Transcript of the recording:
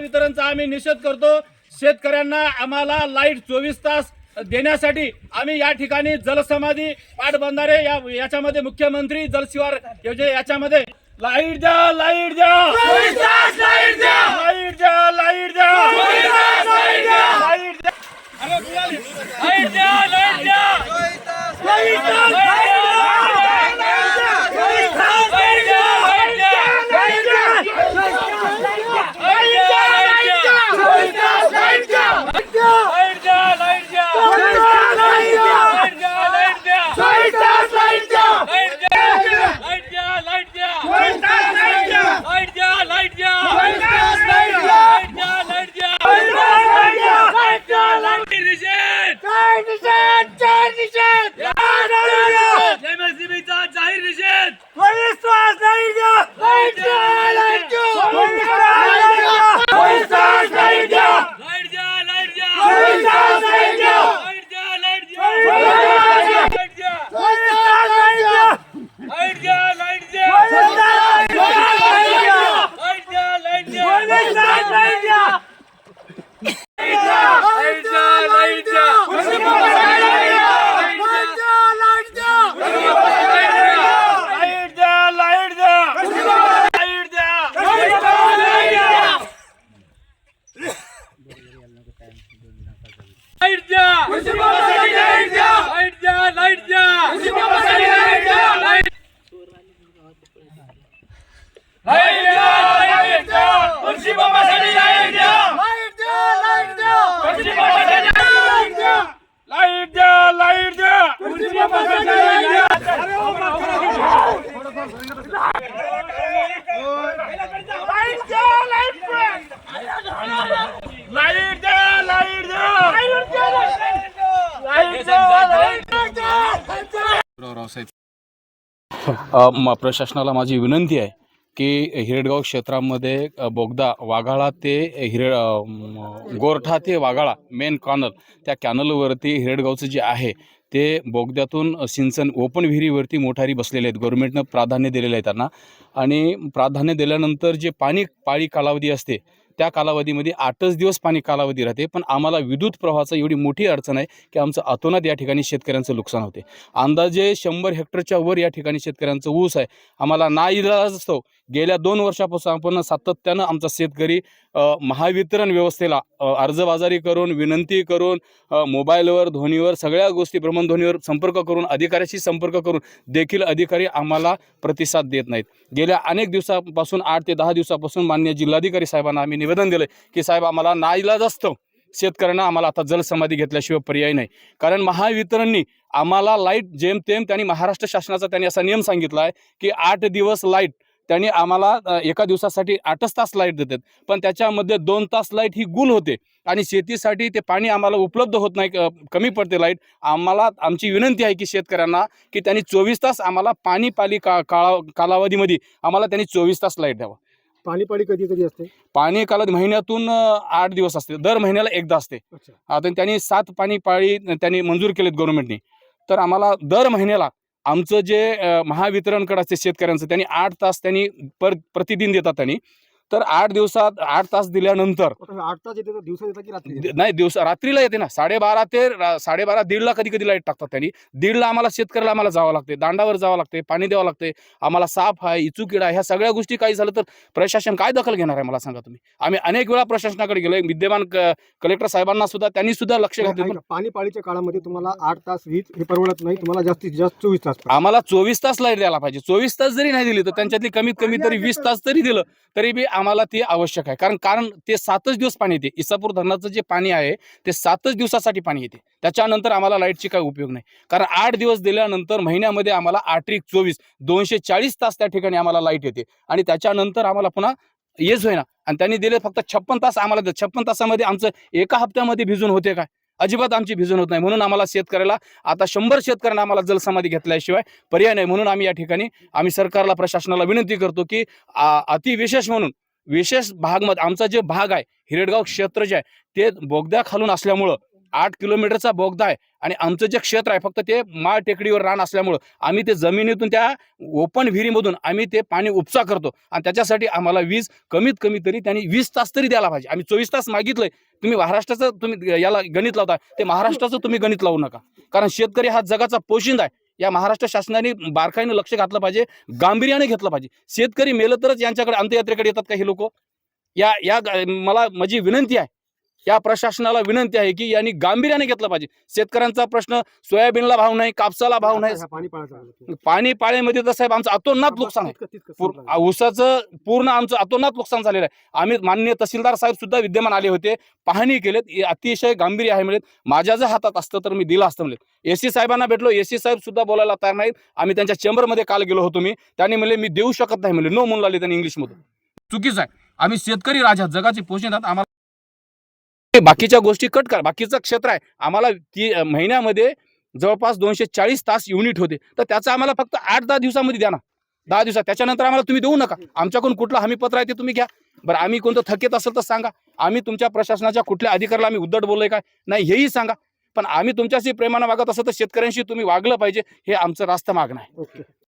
वितरणचा आम्ही निषेध करतो. शेतकऱ्यांना आम्हाला लाइट चोवीस तास देण्यासाठी आम्ही या ठिकाणी जलसमाधी पाटबंधारे या याच्यामध्ये मुख्यमंत्री जलशिवार योजने याच्यामध्ये लाइट द्या लाइट द्या. लाइट द्या. लाइट द्या लाइट द्या. लाइट द्या. लाइट द्या. लाइट द्या लाइट द्या. Jorge Zé! Light, light, light, Raosaheb प्रशासनाला माझी विनंती आहे की हिरडगाव क्षेत्रामध्ये बोगदा वाघाळा ते हिरे गोरठा ते वाघाळा मेन कॅनल त्या कॅनलवरती हिरडगावचं जे आहे ते बोगद्यातून सिंचन ओपन विहिरीवरती मोठारी बसलेले आहेत. गव्हर्नमेंटनं प्राधान्य दिलेलं आहे त्यांना. आणि प्राधान्य दिल्यानंतर जे पाणी पाळी कालावधी असते त्या कालावधीमध्ये आठच दिवस पाणी कालावधी राहते पण आम्हाला विद्युत प्रवाहाचा एवढी मोठी अडचण आहे की आमचं अतोनात या ठिकाणी शेतकऱ्यांचं नुकसान होते. अंदाजे शंभर हेक्टरच्या वर या ठिकाणी शेतकऱ्यांचं ऊस आहे. आम्हाला ना इलाज असतो गेल्या दोन वर्षापासून आपण सातत्यानं आमचा शेतकरी महावितरण व्यवस्थेला अर्जबाजारी करून विनंती करून मोबाईलवर ध्वनीवर सगळ्या गोष्टी भ्रमणध्वनीवर संपर्क करून अधिकाऱ्याशी संपर्क करून देखील अधिकारी आम्हाला प्रतिसाद देत नाहीत. गेल्या अनेक दिवसापासून आठ ते दहा दिवसापासून मान्य जिल्हाधिकारी साहेबांना आम्ही निवेदन दिलं की साहेब आम्हाला ना इलाज असतं. शेतकऱ्यांना आम्हाला आता जलसमाधी घेतल्याशिवाय पर्याय नाही. कारण महावितरणनी आम्हाला लाइट जेमतेम त्यांनी महाराष्ट्र शासनाचा त्यांनी असा नियम सांगितला आहे की आठ दिवस लाइट त्यांनी आम्हाला एका दिवसासाठी आठच तास लाइट देतात. पण त्याच्यामध्ये दोन तास लाइट ही गुल होते. आणि शेतीसाठी ते पाणी आम्हाला उपलब्ध होत नाही कमी पडते लाइट. आम्हाला आमची विनंती आहे की शेतकऱ्यांना की त्यांनी चोवीस तास आम्हाला पाणी पाली का काळा कालावधीमध्ये आम्हाला त्यांनी चोवीस तास लाइट द्यावा. पाणी पाळी कधी कधी असते? पाणी कालावधी महिन्यातून आठ दिवस असते. दर महिन्याला एकदा असते. अच्छा. आता त्यांनी सात पाणी पाळी त्यांनी मंजूर केलेत गव्हर्नमेंटने तर आम्हाला दर महिन्याला आमचं जे महावितरणकडं महावितरणकडे असते शेतकऱ्यांचं त्यांनी आठ तास त्यांनी पर प्रतिदिन देतात त्यांनी. तर आठ दिवसात आठ तास दिल्यानंतर आठ तास येते दिवसा येतात की रात्री नाही दिवस रात्रीला येते ना. साडेबारा ते साडेबारा दीडला कधी कधी लाइट टाकतात त्यांनी. दीडला आम्हाला शेतकऱ्याला आम्हाला जावं लागते. दांडावर जावं लागते पाणी द्यावं लागते. आम्हाला साप आहे इचू किडा आहे, ह्या सगळ्या गोष्टी काही झालं तर प्रशासन काय दखल घेणार आहे मला सांगा तुम्ही? आम्ही अनेक वेळा प्रशासनाकडे गेलोय. विद्यमान क- कलेक्टर साहेबांना सुद्धा त्यांनी सुद्धा लक्ष घातलं पाणी पाळीच्या काळामध्ये तुम्हाला आठ तास वीज हे परवडत नाही. तुम्हाला जास्तीत जास्त चोवीस तास. आम्हाला चोवीस तास लाइट द्यायला पाहिजे. चोवीस तास जरी नाही दिली तर त्यांच्यातली कमीत कमी तरी वीस तास तरी दिलं. तरी बी आम्हाला ते आवश्यक आहे. कारण कारण ते सातच दिवस पाणी येते. इसापूर धरणाचं जे पाणी आहे ते सातच दिवसासाठी पाणी येते. त्याच्यानंतर आम्हाला लाईटची काही उपयोग नाही. कारण आठ दिवस दिल्यानंतर महिन्यामध्ये आम्हाला आठ एक चोवीस दोनशे चाळीस तास त्या ठिकाणी आम्हाला लाइट येते. आणि त्याच्यानंतर आम्हाला पुन्हा येच होईना. आणि त्यांनी दिले फक्त छप्पन तास आम्हाला छप्पन तासामध्ये आमचं एका हप्त्यामध्ये भिजून होते काय? अजिबात आमची भिजून होत नाही. म्हणून आम्हाला शेतकऱ्याला आता शंभर शेतकऱ्यांना आम्हाला जलसमाधी घेतल्याशिवाय पर्याय नाही. म्हणून आम्ही या ठिकाणी आम्ही सरकारला प्रशासनाला विनंती करतो की अतिविशेष म्हणून विशेष भागमध्ये आमचा जे भाग आहे हिरडगाव क्षेत्र जे आहे ते बोगद्या खालून असल्यामुळं आठ किलोमीटरचा बोगदा आहे आणि आमचं जे क्षेत्र आहे फक्त ते माळ टेकडीवर रान असल्यामुळं आम्ही ते जमिनीतून त्या ओपन विहिरीमधून आम्ही ते पाणी उपचा करतो आणि त्याच्यासाठी आम्हाला वीज कमीत कमी तरी त्यांनी वीस तास तरी द्यायला पाहिजे. आम्ही चोवीस तास मागितलंय तुम्ही महाराष्ट्राचं तुम्ही याला गणित लावता ते महाराष्ट्राचं तुम्ही गणित लावू नका. कारण शेतकरी हा जगाचा पोशिंद आहे. या महाराष्ट्र शासनाने बारकाईनं लक्ष घातलं पाहिजे गांभीर्याने घेतलं पाहिजे. शेतकरी मेलं तरच यांच्याकडे अंत्ययात्रेकडे येतात का हे लोक? या या मला माझी विनंती आहे या प्रशासनाला विनंती आहे की यांनी गांभीर्याने घेतलं पाहिजे. शेतकऱ्यांचा प्रश्न सोयाबीनला भाव नाही कापसाला भाव नाही. पाणी पाळीमध्ये तर साहेब आमचं अतोनात नुकसान आहे. ऊसाचं पूर्ण आमचं अतोनात नुकसान झालेलं आहे. आम्ही माननीय तहसीलदार साहेब सुद्धा विद्यमान आले होते. पाहणी केलेत. अतिशय गांभीर्य आहे म्हणजे माझ्या जर हातात असतं तर मी दिलं असतं म्हणजे एसी साहेबांना भेटलो. एसी साहेब सुद्धा बोलायला तयार नाहीत. आम्ही त्यांच्या चेंबरमध्ये काल गेलो होतो मी. त्यांनी म्हणले मी देऊ शकत नाही. म्हणले नो म्हणून लागले त्यांनी इंग्लिशमधून. चुकीचं आहे. आम्ही शेतकरी राजा. जगाची पोषणात आम्हाला हे बाकीच्या गोष्टी कट करा. बाकीचं क्षेत्र आहे. आम्हाला ती महिन्यामध्ये जवळपास दोनशे चाळीस तास युनिट होते. तर त्याचं आम्हाला फक्त आठ दहा दिवसामध्ये द्या ना. दहा दिवसात. त्याच्यानंतर आम्हाला तुम्ही देऊ नका. आमच्याकडून कुठलं हमीपत्र आहे ते तुम्ही घ्या. बरं आम्ही कोणतं थकेत असेल तर सांगा. आम्ही तुमच्या प्रशासनाच्या कुठल्या अधिकाऱ्याला आम्ही उद्धट बोललोय काय? नाही हेही सांगा. पण आम्ही तुमच्याशी प्रेमानं वागत असं तर शेतकऱ्यांशी तुम्ही वागलं पाहिजे. हे आमचं रास्त मागणं आहे.